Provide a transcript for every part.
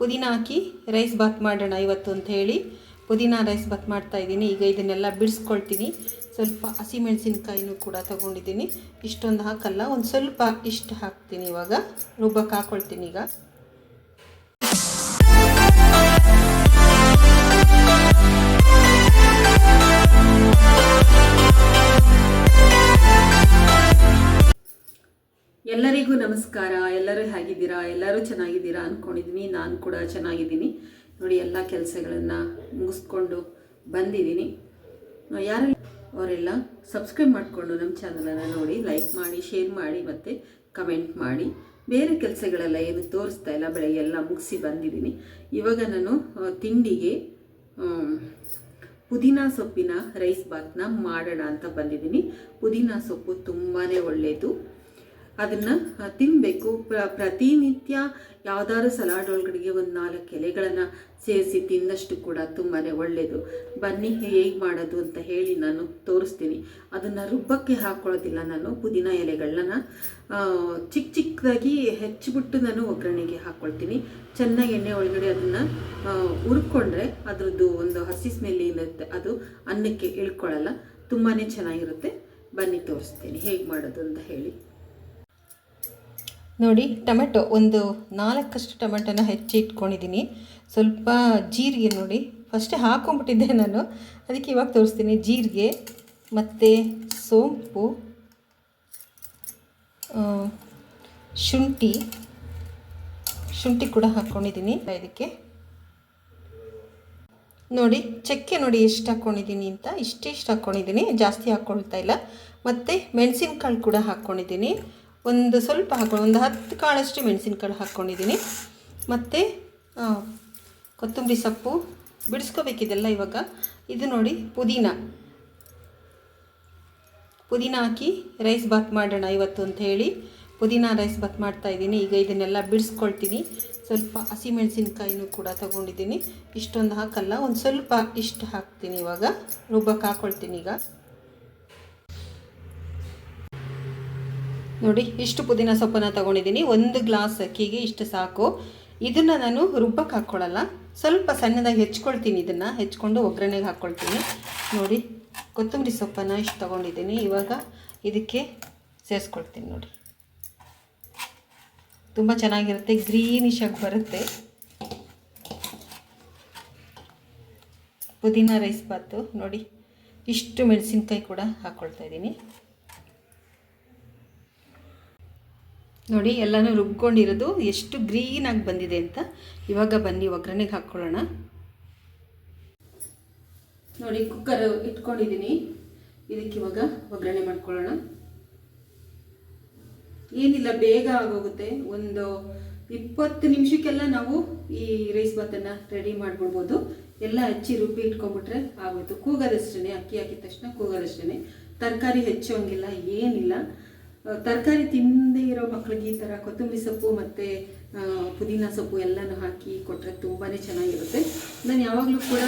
ಪುದೀನ ಹಾಕಿ ರೈಸ್ ಬಾತ್ ಮಾಡೋಣ ಇವತ್ತು ಅಂತ ಹೇಳಿ. ಪುದೀನ ರೈಸ್ ಬಾತ್ ಮಾಡ್ತಾ ಇದ್ದೀನಿ. ಈಗ ಇದನ್ನೆಲ್ಲ ಬಿಡಿಸ್ಕೊಳ್ತೀನಿ. ಸ್ವಲ್ಪ ಹಸಿಮೆಣಸಿನ್ಕಾಯಿನೂ ಕೂಡ ತೊಗೊಂಡಿದ್ದೀನಿ. ಇಷ್ಟೊಂದು ಹಾಕಲ್ಲ, ಒಂದು ಸ್ವಲ್ಪ ಇಷ್ಟು ಹಾಕ್ತೀನಿ ಇವಾಗ. ರುಬ್ಬಕ್ಕೆ ಹಾಕ್ಕೊಳ್ತೀನಿ ಈಗ. ಎಲ್ಲರಿಗೂ ನಮಸ್ಕಾರ. ಎಲ್ಲರೂ ಹೇಗಿದ್ದೀರಾ? ಎಲ್ಲರೂ ಚೆನ್ನಾಗಿದ್ದೀರಾ ಅಂದ್ಕೊಂಡಿದ್ದೀನಿ ನಾನು ಕೂಡ ಚೆನ್ನಾಗಿದ್ದೀನಿ. ನೋಡಿ, ಎಲ್ಲ ಕೆಲಸಗಳನ್ನು ಮುಗಿಸ್ಕೊಂಡು ಬಂದಿದ್ದೀನಿ. ಯಾರು ಅವರೆಲ್ಲ ಸಬ್ಸ್ಕ್ರೈಬ್ ಮಾಡಿಕೊಂಡು ನಮ್ಮ ಚಾನಲನ್ನು ನೋಡಿ ಲೈಕ್ ಮಾಡಿ ಶೇರ್ ಮಾಡಿ, ಮತ್ತು ಕಮೆಂಟ್ ಮಾಡಿ. ಬೇರೆ ಕೆಲಸಗಳೆಲ್ಲ ಏನು ತೋರಿಸ್ತಾ ಇಲ್ಲ. ಬೆಳಗ್ಗೆ ಎಲ್ಲ ಮುಗಿಸಿ ಬಂದಿದ್ದೀನಿ. ಇವಾಗ ನಾನು ತಿಂಡಿಗೆ ಪುದೀನ ಸೊಪ್ಪಿನ ರೈಸ್ ಬಾತ್ನ ಮಾಡೋಣ ಅಂತ ಬಂದಿದ್ದೀನಿ. ಪುದೀನ ಸೊಪ್ಪು ತುಂಬಾ ಒಳ್ಳೆಯದು ಅದನ್ನು ತಿನ್ನಬೇಕು ಪ್ರ, ಪ್ರತಿನಿತ್ಯ ಯಾವ್ದಾದ್ರು ಸಲಾಡ್ ಒಳಗಡೆಗೆ ಒಂದು ನಾಲ್ಕು ಎಲೆಗಳನ್ನು ಸೇರಿಸಿ ತಿನ್ನಷ್ಟು ಕೂಡ ತುಂಬಾ ಒಳ್ಳೆಯದು ಬನ್ನಿ, ಹೇಗೆ ಮಾಡೋದು ಅಂತ ಹೇಳಿ ನಾನು ತೋರಿಸ್ತೀನಿ. ಅದನ್ನು ರುಬ್ಬಕ್ಕೆ ಹಾಕ್ಕೊಳ್ಳೋದಿಲ್ಲ ನಾನು, ಪುದೀನ ಎಲೆಗಳನ್ನ. ಚಿಕ್ಕ ಚಿಕ್ಕದಾಗಿ ಹೆಚ್ಚಿಬಿಟ್ಟು ನಾನು ಒಗ್ಗರಣೆಗೆ ಹಾಕ್ಕೊಳ್ತೀನಿ ಚೆನ್ನಾಗಿ ಎಣ್ಣೆ ಒಳಗಡೆ ಅದನ್ನು ಹುರ್ಕೊಂಡ್ರೆ ಅದರದ್ದು ಒಂದು ಹಸಿ ಸ್ಮೆಲ್ ಇರುತ್ತೆ ಅದು ಅನ್ನಕ್ಕೆ ಇಳ್ಕೊಳ್ಳಲ್ಲ. ತುಂಬಾ ಚೆನ್ನಾಗಿರುತ್ತೆ. ಬನ್ನಿ ತೋರಿಸ್ತೀನಿ ಹೇಗೆ ಮಾಡೋದು ಅಂತ ಹೇಳಿ. ನೋಡಿ, ಟೊಮೆಟೊ, ಒಂದು ನಾಲ್ಕಷ್ಟು ಟೊಮೆಟೊನ ಹೆಚ್ಚಿ ಇಟ್ಕೊಂಡಿದ್ದೀನಿ. ಸ್ವಲ್ಪ ಜೀರಿಗೆ ನೋಡಿ ಫಸ್ಟೇ ಹಾಕೊಂಡ್ಬಿಟ್ಟಿದ್ದೆ ನಾನು. ಅದಕ್ಕೆ ಇವಾಗ ತೋರಿಸ್ತೀನಿ ಜೀರಿಗೆ ಮತ್ತು ಸೋಂಪು ಶುಂಠಿ ಶುಂಠಿ ಕೂಡ ಹಾಕ್ಕೊಂಡಿದ್ದೀನಿ ಇದಕ್ಕೆ. ನೋಡಿ, ಚಕ್ಕೆ ನೋಡಿ ಎಷ್ಟು ಹಾಕ್ಕೊಂಡಿದ್ದೀನಿ ಅಂತ ಇಷ್ಟಿಷ್ಟು ಹಾಕ್ಕೊಂಡಿದ್ದೀನಿ ಜಾಸ್ತಿ ಹಾಕ್ಕೊಳ್ತಾ ಇಲ್ಲ. ಮತ್ತು ಮೆಣಸಿನ್ಕಾಳು ಕೂಡ ಹಾಕ್ಕೊಂಡಿದ್ದೀನಿ ಒಂದು ಸ್ವಲ್ಪ ಹಾಕೊಂಡು, ಒಂದು ಹತ್ತು ಕಾಳಷ್ಟು ಮೆಣಸಿನಕಾಳು ಹಾಕ್ಕೊಂಡಿದ್ದೀನಿ ಮತ್ತು ಕೊತ್ತಂಬರಿ ಸೊಪ್ಪು ಬಿಡಿಸ್ಕೋಬೇಕಿದೆಲ್ಲ ಇವಾಗ. ಇದು ನೋಡಿ, ಪುದೀನ. ಪುದೀನ ಹಾಕಿ ರೈಸ್ ಬಾತ್ ಮಾಡೋಣ ಇವತ್ತು ಅಂತ ಹೇಳಿ. ಪುದೀನ ರೈಸ್ ಬಾತ್ ಮಾಡ್ತಾ ಇದ್ದೀನಿ. ಈಗ ಇದನ್ನೆಲ್ಲ ಬಿಡಿಸ್ಕೊಳ್ತೀನಿ. ಸ್ವಲ್ಪ ಹಸಿಮೆಣಸಿನ್ಕಾಯಿನೂ ಕೂಡ ತಗೊಂಡಿದ್ದೀನಿ. ಇಷ್ಟೊಂದು ಹಾಕಲ್ಲ, ಒಂದು ಸ್ವಲ್ಪ ಇಷ್ಟು ಹಾಕ್ತೀನಿ ಇವಾಗ. ರುಬ್ಬಕ್ಕೆ ಹಾಕ್ಕೊಳ್ತೀನಿ ಈಗ. ನೋಡಿ, ಇಷ್ಟು ಪುದೀನ ಸೊಪ್ಪನ್ನು ತೊಗೊಂಡಿದ್ದೀನಿ. ಒಂದು ಗ್ಲಾಸ್ ಅಕ್ಕಿಗೆ ಇಷ್ಟು ಸಾಕು. ಇದನ್ನು ನಾನು ರುಬ್ಬಕ್ಕೆ ಹಾಕ್ಕೊಳ್ಳಲ್ಲ ಸ್ವಲ್ಪ ಸಣ್ಣದಾಗಿ ಹೆಚ್ಕೊಳ್ತೀನಿ ಇದನ್ನು. ಹೆಚ್ಕೊಂಡು ಒಗ್ಗರಣೆಗೆ ಹಾಕ್ಕೊಳ್ತೀನಿ ನೋಡಿ, ಕೊತ್ತಂಬರಿ ಸೊಪ್ಪನ್ನು ಇಷ್ಟು ತೊಗೊಂಡಿದ್ದೀನಿ. ಇವಾಗ ಇದಕ್ಕೆ ಸೇರಿಸ್ಕೊಳ್ತೀನಿ ನೋಡಿ. ತುಂಬ ಚೆನ್ನಾಗಿರುತ್ತೆ. ಗ್ರೀನಿಶ್ ಆಗಿ ಬರುತ್ತೆ. ಪುದೀನ ರೈಸ್ ಬಾತು ನೋಡಿ. ಇಷ್ಟು ಮೆಣಸಿನ್ಕಾಯಿ ಕೂಡ ಹಾಕ್ಕೊಳ್ತಾ ಇದ್ದೀನಿ. ನೋಡಿ, ಎಲ್ಲನೂ ರುಬ್ಕೊಂಡಿರೋದು ಎಷ್ಟು ಗ್ರೀನಾಗಿ ಬಂದಿದೆ ಅಂತ. ಇವಾಗ ಬನ್ನಿ, ಒಗ್ಗರಣೆಗೆ ಹಾಕ್ಕೊಳ್ಳೋಣ. ನೋಡಿ ಕುಕ್ಕರ್ ಇಟ್ಕೊಂಡಿದ್ದೀನಿ. ಇದಕ್ಕೆ ಇವಾಗ ಒಗ್ಗರಣೆ ಮಾಡ್ಕೊಳ್ಳೋಣ. ಏನಿಲ್ಲ, ಬೇಗ ಆಗೋಗುತ್ತೆ. ಒಂದು ಇಪ್ಪತ್ತು ನಿಮಿಷಕ್ಕೆಲ್ಲ ನಾವು ಈ ರೈಸ್ ಬಾತನ್ನು ರೆಡಿ ಮಾಡ್ಬಿಡ್ಬೋದು ಎಲ್ಲ ಹಚ್ಚಿ ರುಬ್ಬಿ ಇಟ್ಕೊಂಡ್ಬಿಟ್ರೆ ಆಗೋಯ್ತು. ಕೂಗೋದಷ್ಟೇ ಅಕ್ಕಿ ಹಾಕಿದ ತಕ್ಷಣ ಕೂಗೋದಷ್ಟೇ ತರಕಾರಿ ಹೆಚ್ಚೋಂಗಿಲ್ಲ ಏನಿಲ್ಲ. ತರಕಾರಿ ತಿನ್ನದೇ ಇರೋ ಮಕ್ಕಳಿಗೆ ಈ ಥರ ಕೊತ್ತಂಬರಿ ಸೊಪ್ಪು ಮತ್ತು ಪುದೀನ ಸೊಪ್ಪು ಎಲ್ಲನೂ ಹಾಕಿ ಕೊಟ್ಟರೆ ತುಂಬಾ ಚೆನ್ನಾಗಿರುತ್ತೆ. ನಾನು ಯಾವಾಗಲೂ ಕೂಡ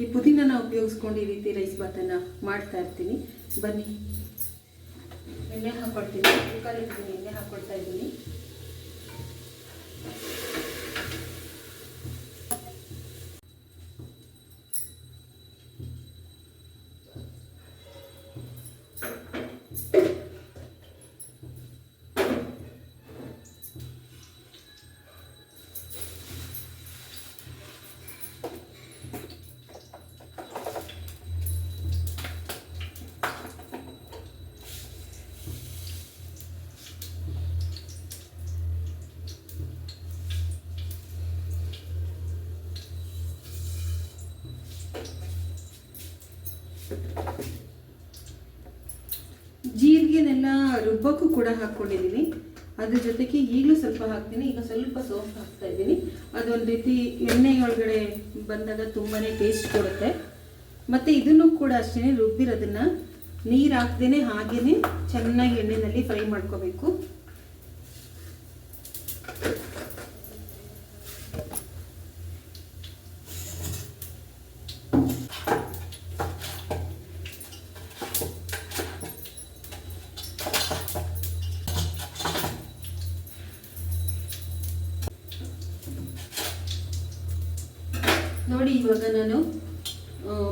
ಈ ಪುದೀನನ ಉಪಯೋಗಿಸ್ಕೊಂಡು ಈ ರೀತಿ ರೈಸ್ ಬಾತನ್ನು ಮಾಡ್ತಾ ಇರ್ತೀನಿ. ಬನ್ನಿ. ಎಣ್ಣೆ ಹಾಕ್ಕೊಳ್ತೀನಿ ಕುಕ್ಕರ್ ಎಣ್ಣೆ ಹಾಕ್ಕೊಳ್ತಾ ಇದ್ದೀನಿ. ಜೀರಿಗೆನೆಲ್ಲ ರುಬ್ಬಕ್ಕೂ ಕೂಡ ಹಾಕ್ಕೊಂಡಿದ್ದೀನಿ. ಅದ್ರ ಜೊತೆಗೆ ಈಗಲೂ ಸ್ವಲ್ಪ ಹಾಕ್ತೀನಿ. ಈಗ ಸ್ವಲ್ಪ ಸೋಪ್ ಹಾಕ್ತಾ ಇದ್ದೀನಿ. ಅದೊಂದು ರೀತಿ ಎಣ್ಣೆ ಒಳಗಡೆ ಬಂದಾಗ ತುಂಬಾ ಟೇಸ್ಟ್ ಕೊಡುತ್ತೆ. ಮತ್ತು ಇದನ್ನು ಕೂಡ ಅಷ್ಟೇ ರುಬ್ಬಿರೋದನ್ನು ನೀರು ಹಾಕ್ದೇ ಹಾಗೇ ಚೆನ್ನಾಗಿ ಎಣ್ಣೆಯಲ್ಲಿ ಫ್ರೈ ಮಾಡ್ಕೋಬೇಕು.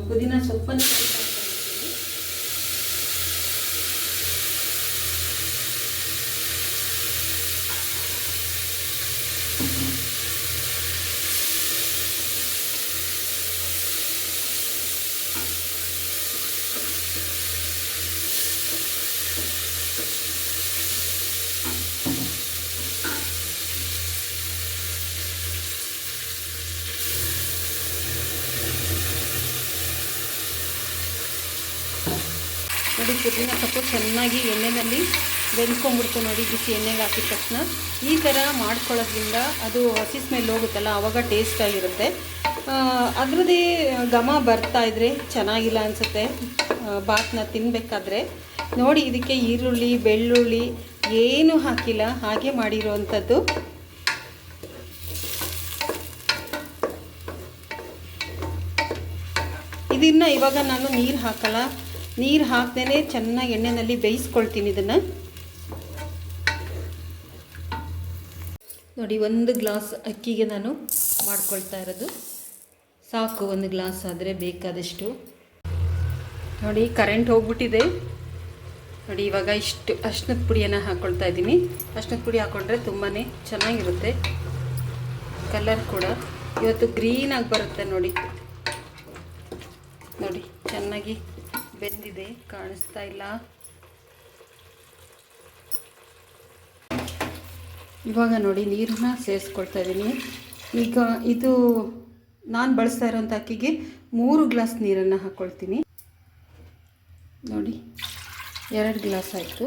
ಪುದೀನ ಸೊಪ್ಪನ್ನು ಪುದೀನ ಸೊಪ್ಪು ಚೆನ್ನಾಗಿ ಎಣ್ಣೆಯಲ್ಲಿ ಬೆಂದ್ಕೊಂಡ್ಬಿಡ್ತು ನೋಡಿ ಬಿಸಿ ಎಣ್ಣೆಗೆ ಹಾಕಿದ ತಕ್ಷಣ, ಈ ಥರ ಮಾಡ್ಕೊಳ್ಳೋದ್ರಿಂದ ಅದು ಹಸಿ ಸ್ಮೆಲ್ ಹೋಗುತ್ತಲ್ಲ ಆವಾಗ ಟೇಸ್ಟಾಗಿರುತ್ತೆ ಅದರದ್ದೇ ಘಮ ಬರ್ತಾ ಇದ್ರೆ ಚೆನ್ನಾಗಿಲ್ಲ ಅನಿಸುತ್ತೆ. ಬಾತ್ನ ತಿನ್ನಬೇಕಾದ್ರೆ ನೋಡಿ ಇದಕ್ಕೆ ಈರುಳ್ಳಿ, ಬೆಳ್ಳುಳ್ಳಿ ಏನೂ ಹಾಕಿಲ್ಲ, ಹಾಗೆ ಮಾಡಿರೋವಂಥದ್ದು ಇದನ್ನು ಇವಾಗ ನಾನು ನೀರು ಹಾಕಲ್ಲ. ನೀರು ಹಾಕ್ದೇ ಚೆನ್ನಾಗಿ ಎಣ್ಣೆಯಲ್ಲಿ ಬೇಯಿಸ್ಕೊಳ್ತೀನಿ ಇದನ್ನು. ನೋಡಿ, ಒಂದು ಗ್ಲಾಸ್ ಅಕ್ಕಿಗೆ ನಾನು ಮಾಡ್ಕೊಳ್ತಾ ಇರೋದು. ಸಾಕು, ಒಂದು ಗ್ಲಾಸ್ ಆದರೆ ಬೇಕಾದಷ್ಟು. ನೋಡಿ ಕರೆಂಟ್ ಹೋಗ್ಬಿಟ್ಟಿದೆ. ನೋಡಿ, ಇವಾಗ ಇಷ್ಟು ಅರ್ಶಿನದ ಪುಡಿಯನ್ನು ಹಾಕ್ಕೊಳ್ತಾ ಇದ್ದೀನಿ. ಅರ್ಶಿನದ ಪುಡಿ ಹಾಕ್ಕೊಂಡ್ರೆ ತುಂಬಾ ಚೆನ್ನಾಗಿರುತ್ತೆ. ಕಲರ್ ಕೂಡ. ಇವತ್ತು ಗ್ರೀನಾಗಿ ಬರುತ್ತೆ ನೋಡಿ. ನೋಡಿ, ಚೆನ್ನಾಗಿ ಬೆಂದಿದೆ, ಕಾಣಿಸ್ತಾ ಇಲ್ಲ. ಇವಾಗ ನೋಡಿ ನೀರನ್ನ ಸೇರಿಸ್ಕೊಳ್ತಾ ಇದ್ದೀನಿ. ಈಗ ಇದು ನಾನು ಬಳಸ್ತಾ ಇರೋಂಥ ಅಕ್ಕಿಗೆ ಮೂರು ಗ್ಲಾಸ್ ನೀರನ್ನು ಹಾಕ್ಕೊಳ್ತೀನಿ ನೋಡಿ, ಎರಡು ಗ್ಲಾಸ್ ಆಯಿತು.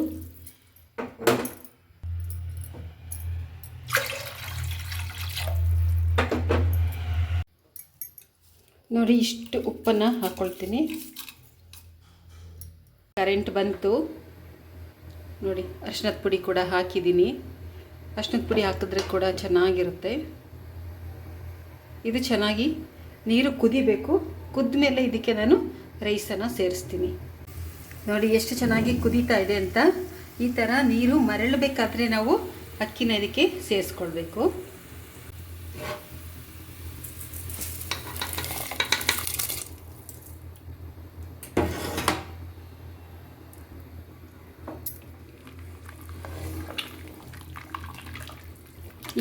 ನೋಡಿ, ಇಷ್ಟು ಉಪ್ಪನ್ನು ಹಾಕ್ಕೊಳ್ತೀನಿ ಕರೆಂಟ್ ಬಂತು. ನೋಡಿ ಅರ್ಶಿನದ ಪುಡಿ ಕೂಡ ಹಾಕಿದ್ದೀನಿ. ಅರ್ಶಿನದ ಪುಡಿ ಹಾಕಿದ್ರೆ ಕೂಡ ಚೆನ್ನಾಗಿರುತ್ತೆ. ಇದು ಚೆನ್ನಾಗಿ ನೀರು ಕುದಿಬೇಕು. ಕುದ್ದ ಮೇಲೆ ಇದಕ್ಕೆ ನಾನು ರೈಸನ್ನು ಸೇರಿಸ್ತೀನಿ. ನೋಡಿ, ಎಷ್ಟು ಚೆನ್ನಾಗಿ ಕುದೀತಾ ಇದೆ ಅಂತ. ಈ ಥರ ನೀರು ಮರಳಬೇಕಾದ್ರೆ ನಾವು ಅಕ್ಕಿನ ಇದಕ್ಕೆ ಸೇರಿಸ್ಕೊಳ್ಬೇಕು.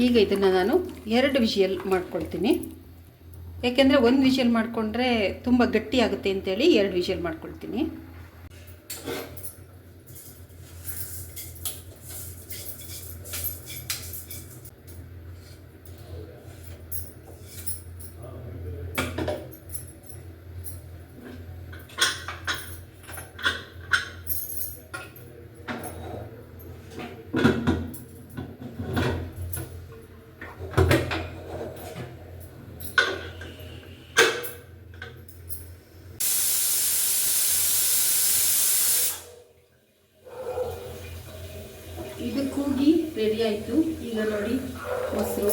ಈಗ ಇದನ್ನು ನಾನು ಎರಡು ವಿಷಿಯಲ್ ಮಾಡ್ಕೊಳ್ತೀನಿ. ಏಕೆಂದರೆ ಒಂದು ವಿಷಲ್ ಮಾಡಿಕೊಂಡ್ರೆ ತುಂಬ ಗಟ್ಟಿ ಆಗುತ್ತೆ ಅಂತೇಳಿ ಎರಡು ವಿಷಲ್ ಮಾಡ್ಕೊಳ್ತೀನಿ ಇದು ಕೂಗಿ ರೆಡಿ ಆಯಿತು. ಈಗ ನೋಡಿ ಮೊಸರು.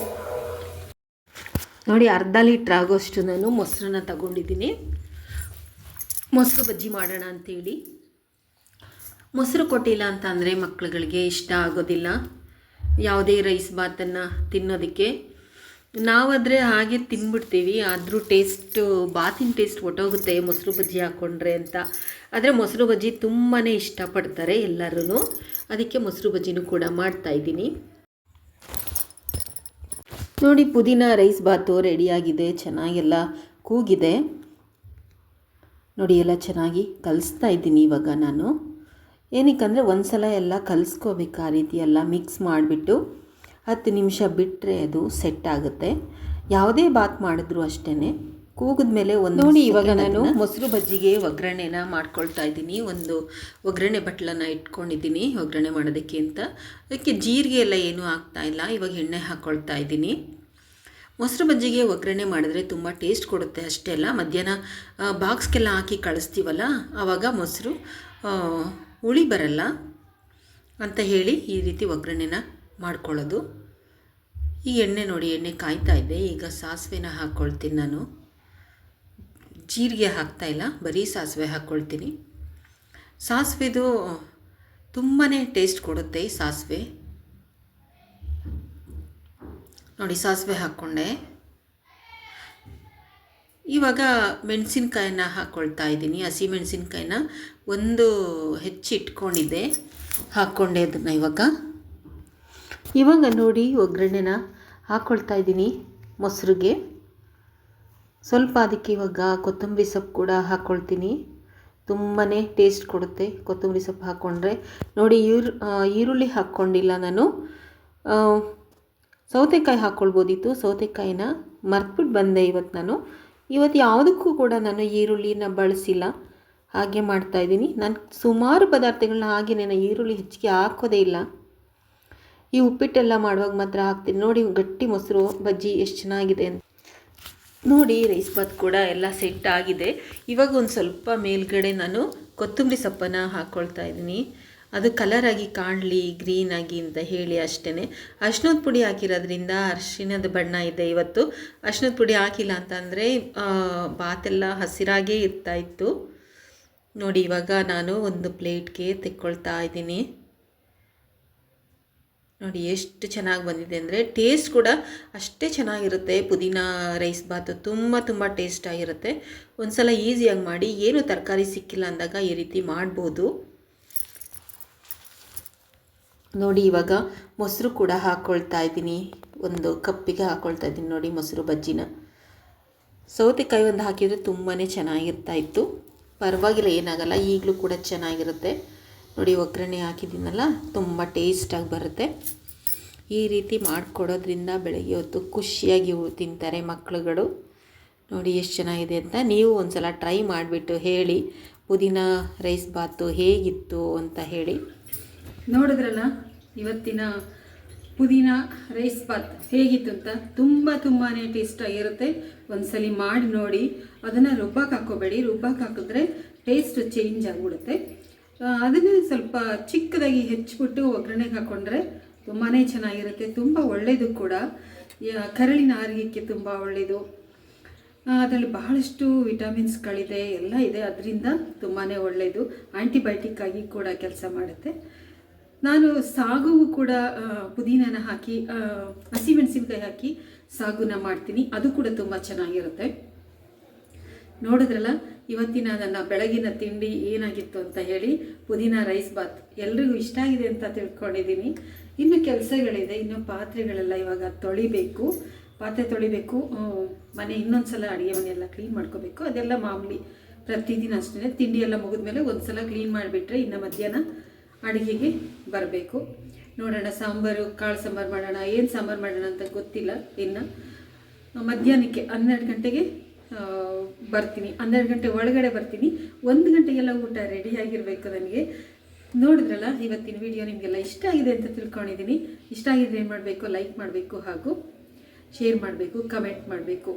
ನೋಡಿ ಅರ್ಧ ಲೀಟ್ರ್ ಆಗೋಷ್ಟು ನಾನು ಮೊಸರನ್ನ ತಗೊಂಡಿದ್ದೀನಿ. ಮೊಸರು ಬಜ್ಜಿ ಮಾಡೋಣ ಅಂತೇಳಿ. ಮೊಸರು ಕೊಟ್ಟಿಲ್ಲ ಅಂತ ಅಂದರೆ ಮಕ್ಕಳುಗಳಿಗೆ ಇಷ್ಟ ಆಗೋದಿಲ್ಲ. ಯಾವುದೇ ರೈಸ್ ಬಾತನ್ನು ತಿನ್ನೋದಕ್ಕೆ. ನಾವಾದರೆ ಹಾಗೆ ತಿನ್ಬಿಡ್ತೀವಿ. ಆದರೂ ಟೇಸ್ಟು ಬಾತಿನ ಟೇಸ್ಟ್ ಹೊಟ್ಟೋಗುತ್ತೆ ಮೊಸರು ಬಜ್ಜಿ ಹಾಕ್ಕೊಂಡ್ರೆ ಅಂತ. ಆದರೆ ಮೊಸರು ಬಜ್ಜಿ ತುಂಬಾ ಇಷ್ಟಪಡ್ತಾರೆ ಎಲ್ಲರೂ ಅದಕ್ಕೆ ಮೊಸರು ಬಜ್ಜಿನೂ ಕೂಡ ಮಾಡ್ತಾಯಿದ್ದೀನಿ ನೋಡಿ, ಪುದೀನ ರೈಸ್ ಬಾತು ರೆಡಿಯಾಗಿದೆ ಚೆನ್ನಾಗೆಲ್ಲ ಕೂಗಿದೆ. ನೋಡಿ, ಎಲ್ಲ ಚೆನ್ನಾಗಿ ಕಲಿಸ್ತಾ ಇದ್ದೀನಿ ಇವಾಗ ನಾನು. ಏನಕ್ಕಂದರೆ ಒಂದು ಸಲ ಎಲ್ಲ ಕಲಿಸ್ಕೋಬೇಕು ಆ ರೀತಿ ಎಲ್ಲ ಮಿಕ್ಸ್ ಮಾಡಿಬಿಟ್ಟು ಹತ್ತು ನಿಮಿಷ ಬಿಟ್ಟರೆ ಅದು ಸೆಟ್ ಆಗುತ್ತೆ. ಯಾವುದೇ ಬಾತ್ ಮಾಡಿದ್ರು ಅಷ್ಟೇ ಕೂಗಿದ್ಮೇಲೆ ಒಂದು ನೋಡಿ ಇವಾಗ ನಾನು ಮೊಸರು ಬಜ್ಜಿಗೆ ಒಗ್ಗರಣೆನ ಮಾಡ್ಕೊಳ್ತಾ ಇದ್ದೀನಿ. ಒಂದು ಒಗ್ಗರಣೆ ಬಟ್ಲನ್ನು ಇಟ್ಕೊಂಡಿದ್ದೀನಿ ಒಗ್ಗರಣೆ ಮಾಡೋದಕ್ಕೆ ಅಂತ. ಅದಕ್ಕೆ ಜೀರಿಗೆ ಎಲ್ಲ ಏನೂ ಆಗ್ತಾ ಇಲ್ಲ. ಇವಾಗ ಎಣ್ಣೆ ಹಾಕ್ಕೊಳ್ತಾ ಇದ್ದೀನಿ. ಮೊಸರು ಬಜ್ಜಿಗೆ ಒಗ್ಗರಣೆ ಮಾಡಿದ್ರೆ ತುಂಬ ಟೇಸ್ಟ್ ಕೊಡುತ್ತೆ ಅಷ್ಟೇ ಅಲ್ಲ. ಮಧ್ಯಾಹ್ನ ಬಾಕ್ಸ್ಗೆಲ್ಲ ಹಾಕಿ ಕಳಿಸ್ತೀವಲ್ಲ ಆವಾಗ ಮೊಸರು ಹುಳಿ ಬರಲ್ಲ ಅಂತ ಹೇಳಿ ಈ ರೀತಿ ಒಗ್ಗರಣೆನ ಮಾಡ್ಕೊಳ್ಳೋದು. ಈ ಎಣ್ಣೆ ನೋಡಿ ಎಣ್ಣೆ ಕಾಯ್ತಾ ಇದೆ. ಈಗ ಸಾಸಿವೆನ ಹಾಕ್ಕೊಳ್ತೀನಿ ನಾನು. ಜೀರಿಗೆ ಹಾಕ್ತಾ ಇಲ್ಲ, ಬರೀ ಸಾಸಿವೆ ಹಾಕ್ಕೊಳ್ತೀನಿ ಸಾಸಿವೆದು ತುಂಬಾ ಟೇಸ್ಟ್ ಕೊಡುತ್ತೆ ಈ ಸಾಸಿವೆ. ನೋಡಿ, ಸಾಸಿವೆ ಹಾಕ್ಕೊಂಡೆ ಇವಾಗ ಮೆಣಸಿನ್ಕಾಯನ್ನ ಹಾಕ್ಕೊಳ್ತಾ ಇದ್ದೀನಿ. ಹಸಿ ಮೆಣಸಿನ್ಕಾಯಿನ ಒಂದು ಹೆಚ್ಚಿಟ್ಕೊಂಡಿದ್ದೆ ಹಾಕ್ಕೊಂಡೆ ಅದನ್ನು ಇವಾಗ. ಇವಾಗ ನೋಡಿ ಒಗ್ಗರಣೆನ ಹಾಕ್ಕೊಳ್ತಾ ಇದ್ದೀನಿ ಮೊಸರಿಗೆ. ಸ್ವಲ್ಪ ಅದಕ್ಕೆ ಇವಾಗ ಕೊತ್ತಂಬರಿ ಸೊಪ್ಪು ಕೂಡ ಹಾಕ್ಕೊಳ್ತೀನಿ ತುಂಬಾ ಟೇಸ್ಟ್ ಕೊಡುತ್ತೆ ಕೊತ್ತಂಬರಿ ಸೊಪ್ಪು ಹಾಕ್ಕೊಂಡ್ರೆ ನೋಡಿ ಈರ್ ಈರುಳ್ಳಿ ಹಾಕ್ಕೊಂಡಿಲ್ಲ ನಾನು. ಸೌತೆಕಾಯಿ ಹಾಕ್ಕೊಳ್ಬೋದಿತ್ತು ಸೌತೆಕಾಯಿನ ಮರ್ತ್ಬಿಟ್ಟು ಬಂದೆ ಇವತ್ತು ನಾನು. ಇವತ್ತು ಯಾವುದಕ್ಕೂ ಕೂಡ ನಾನು ಈರುಳ್ಳಿನ ಬಳಸಿಲ್ಲ. ಹಾಗೆ ಮಾಡ್ತಾಯಿದ್ದೀನಿ ನಾನು ಸುಮಾರು ಪದಾರ್ಥಗಳನ್ನ ಹಾಗೆ ನಾನು ಈರುಳ್ಳಿ ಹೆಚ್ಚಿಗೆ ಹಾಕೋದೇ ಇಲ್ಲ. ಈ ಉಪ್ಪಿಟ್ಟೆಲ್ಲ ಮಾಡುವಾಗ ಮಾತ್ರ ಹಾಕ್ತೀನಿ. ನೋಡಿ ಗಟ್ಟಿ ಮೊಸರು, ಬಜ್ಜಿ ಎಷ್ಟು ಚೆನ್ನಾಗಿದೆ ಅಂತ. ನೋಡಿ ರೈಸ್ ಬಾತ್ ಕೂಡ ಎಲ್ಲ ಸೆಟ್ ಆಗಿದೆ. ಇವಾಗ ಒಂದು ಸ್ವಲ್ಪ ಮೇಲ್ಗಡೆ ನಾನು ಕೊತ್ತಂಬರಿ ಸೊಪ್ಪನ್ನು ಹಾಕ್ಕೊಳ್ತಾ ಇದ್ದೀನಿ. ಅದು ಕಲರಾಗಿ ಕಾಣಲಿ ಗ್ರೀನಾಗಿ ಅಂತ ಹೇಳಿ ಅಷ್ಟೇ ಅರ್ಶಿನದ ಪುಡಿ ಹಾಕಿರೋದ್ರಿಂದ ಅರ್ಶಿನದ ಬಣ್ಣ ಇದೆ ಇವತ್ತು. ಅರ್ಶಿನದ ಪುಡಿ ಹಾಕಿಲ್ಲ ಅಂತಂದರೆ ಬಾತೆಲ್ಲ ಹಸಿರಾಗೇ ಇರ್ತಾ ಇತ್ತು. ನೋಡಿ, ಇವಾಗ ನಾನು ಒಂದು ಪ್ಲೇಟ್ಗೆ ತೆಕ್ಕೊಳ್ತಾ ಇದ್ದೀನಿ. ನೋಡಿ, ಎಷ್ಟು ಚೆನ್ನಾಗಿ ಬಂದಿದೆ ಅಂದರೆ ಟೇಸ್ಟ್ ಕೂಡ ಅಷ್ಟೇ ಚೆನ್ನಾಗಿರುತ್ತೆ. ಪುದೀನ ರೈಸ್ ಬಾತು ತುಂಬ ತುಂಬ ಟೇಸ್ಟಾಗಿರುತ್ತೆ ಒಂದು ಸಲ ಈಸಿಯಾಗಿ ಮಾಡಿ, ಏನು ತರಕಾರಿ ಸಿಕ್ಕಿಲ್ಲ ಅಂದಾಗ ಈ ರೀತಿ ಮಾಡ್ಬೋದು. ನೋಡಿ, ಇವಾಗ ಮೊಸರು ಕೂಡ ಹಾಕ್ಕೊಳ್ತಾ ಇದ್ದೀನಿ. ಒಂದು ಕಪ್ಪಿಗೆ ಹಾಕ್ಕೊಳ್ತಾ ಇದ್ದೀನಿ ನೋಡಿ, ಮೊಸರು ಬಜ್ಜಿನ. ಸೌತೆಕಾಯಿ ಒಂದು ಹಾಕಿದರೆ ತುಂಬಾ ಚೆನ್ನಾಗಿರ್ತಾ ಇತ್ತು. ಪರವಾಗಿಲ್ಲ, ಏನಾಗಲ್ಲ, ಈಗಲೂ ಕೂಡ ಚೆನ್ನಾಗಿರುತ್ತೆ. ನೋಡಿ ಒಗ್ಗರಣೆ ಹಾಕಿದ್ದೀನಲ್ಲ, ತುಂಬ ಟೇಸ್ಟಾಗಿ ಬರುತ್ತೆ. ಈ ರೀತಿ ಮಾಡಿಕೊಡೋದ್ರಿಂದ ಬೆಳಗ್ಗೆ ಹೊತ್ತು ಖುಷಿಯಾಗಿ ತಿಂತಾರೆ ಮಕ್ಕಳುಗಳು ನೋಡಿ ಎಷ್ಟು ಚೆನ್ನಾಗಿದೆ ಅಂತ ನೀವು ಒಂದು ಸಲ ಟ್ರೈ ಮಾಡಿಬಿಟ್ಟು ಹೇಳಿ, ಪುದೀನ ರೈಸ್ ಬಾತು ಹೇಗಿತ್ತು ಅಂತ ಹೇಳಿ. ನೋಡಿದ್ರಲ್ಲ, ಇವತ್ತಿನ ಪುದೀನ ರೈಸ್ ಬಾತ್ ಹೇಗಿತ್ತು ಅಂತ ತುಂಬ ತುಂಬಾ ಟೇಸ್ಟಾಗಿರುತ್ತೆ ಒಂದ್ಸಲಿ ಮಾಡಿ ನೋಡಿ, ಅದನ್ನು ರುಬ್ಬಕ್ಕೆ ಹಾಕೋಬೇಡಿ ರುಬ್ಬಕ್ಕೆ ಹಾಕಿದ್ರೆ ಟೇಸ್ಟ್ ಚೇಂಜ್ ಆಗಿಬಿಡುತ್ತೆ. ಅದನ್ನೇ ಸ್ವಲ್ಪ ಚಿಕ್ಕದಾಗಿ ಹೆಚ್ಚಿಬಿಟ್ಟು ಒಗ್ಗರಣೆಗೆ ಹಾಕ್ಕೊಂಡ್ರೆ ತುಂಬಾ ಚೆನ್ನಾಗಿರುತ್ತೆ, ತುಂಬ ಒಳ್ಳೆಯದು ಕೂಡ. ಕರಳಿನ ಆರೋಗ್ಯಕ್ಕೆ ತುಂಬ ಒಳ್ಳೆಯದು ಅದರಲ್ಲಿ ಬಹಳಷ್ಟು ವಿಟಮಿನ್ಸ್ಗಳಿದೆ, ಎಲ್ಲ ಇದೆ, ಅದರಿಂದ ತುಂಬಾ ಒಳ್ಳೆಯದು ಆಂಟಿಬಯೋಟಿಕ್ ಆಗಿ ಕೂಡ ಕೆಲಸ ಮಾಡುತ್ತೆ. ನಾನು ಸಾಗುವು ಕೂಡ ಪುದೀನನ ಹಾಕಿ ಹಸಿಮೆಣಸಿನ್ಕಾಯಿ ಹಾಕಿ ಸಾಗುನ ಮಾಡ್ತೀನಿ. ಅದು ಕೂಡ ತುಂಬ ಚೆನ್ನಾಗಿರುತ್ತೆ. ನೋಡಿದ್ರಲ್ಲ ಇವತ್ತಿನ ನನ್ನ ಬೆಳಗಿನ ತಿಂಡಿ ಏನಾಗಿತ್ತು ಅಂತ ಹೇಳಿ ಪುದೀನ ರೈಸ್ ಬಾತ್ ಎಲ್ರಿಗೂ ಇಷ್ಟ ಆಗಿದೆ ಅಂತ ತಿಳ್ಕೊಂಡಿದ್ದೀನಿ. ಇನ್ನು ಕೆಲಸಗಳಿದೆ, ಇನ್ನು ಪಾತ್ರೆಗಳೆಲ್ಲ ಇವಾಗ ತೊಳಿಬೇಕು. ಪಾತ್ರೆ ತೊಳಿಬೇಕು ಮನೆ ಇನ್ನೊಂದು ಸಲ ಅಡುಗೆ ಮನೆಯೆಲ್ಲ ಕ್ಲೀನ್ ಮಾಡ್ಕೋಬೇಕು. ಅದೆಲ್ಲ ಮಾಮೂಲಿ ಪ್ರತಿದಿನ ಅಷ್ಟೇ ತಿಂಡಿ ಎಲ್ಲ ಮುಗಿದ್ಮೇಲೆ ಒಂದು ಸಲ ಕ್ಲೀನ್ ಮಾಡಿಬಿಟ್ರೆ ಇನ್ನು ಮಧ್ಯಾಹ್ನ ಅಡುಗೆಗೆ ಬರಬೇಕು. ನೋಡೋಣ, ಸಾಂಬಾರು, ಕಾಳು ಸಾಂಬಾರು ಮಾಡೋಣ, ಏನು ಸಾಂಬಾರು ಮಾಡೋಣ ಅಂತ ಗೊತ್ತಿಲ್ಲ ಇನ್ನು. ಮಧ್ಯಾಹ್ನಕ್ಕೆ ಹನ್ನೆರಡು ಗಂಟೆಗೆ ಬರ್ತೀನಿ. ಹನ್ನೆರಡು ಗಂಟೆ ಒಳಗಡೆ ಬರ್ತೀನಿ. ಒಂದು ಗಂಟೆಗೆಲ್ಲ ಊಟ ರೆಡಿಯಾಗಿರಬೇಕು ನನಗೆ. ನೋಡಿದ್ರಲ್ಲ, ಇವತ್ತಿನ ವಿಡಿಯೋ ನಿಮಗೆಲ್ಲ ಇಷ್ಟ ಆಗಿದೆ ಅಂತ ತಿಳ್ಕೊಂಡಿದ್ದೀನಿ. ಇಷ್ಟ ಆಗಿದ್ರೆ ಏನು ಮಾಡಬೇಕು? ಲೈಕ್ ಮಾಡಬೇಕು ಹಾಗೂ ಶೇರ್ ಮಾಡಬೇಕು ಕಮೆಂಟ್ ಮಾಡಬೇಕು.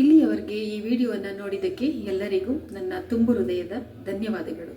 ಇಲ್ಲಿಯವರೆಗೆ ಈ ವಿಡಿಯೋವನ್ನು ನೋಡಿದ್ದಕ್ಕೆ ಎಲ್ಲರಿಗೂ ನನ್ನ ತುಂಬು ಹೃದಯದ ಧನ್ಯವಾದಗಳು.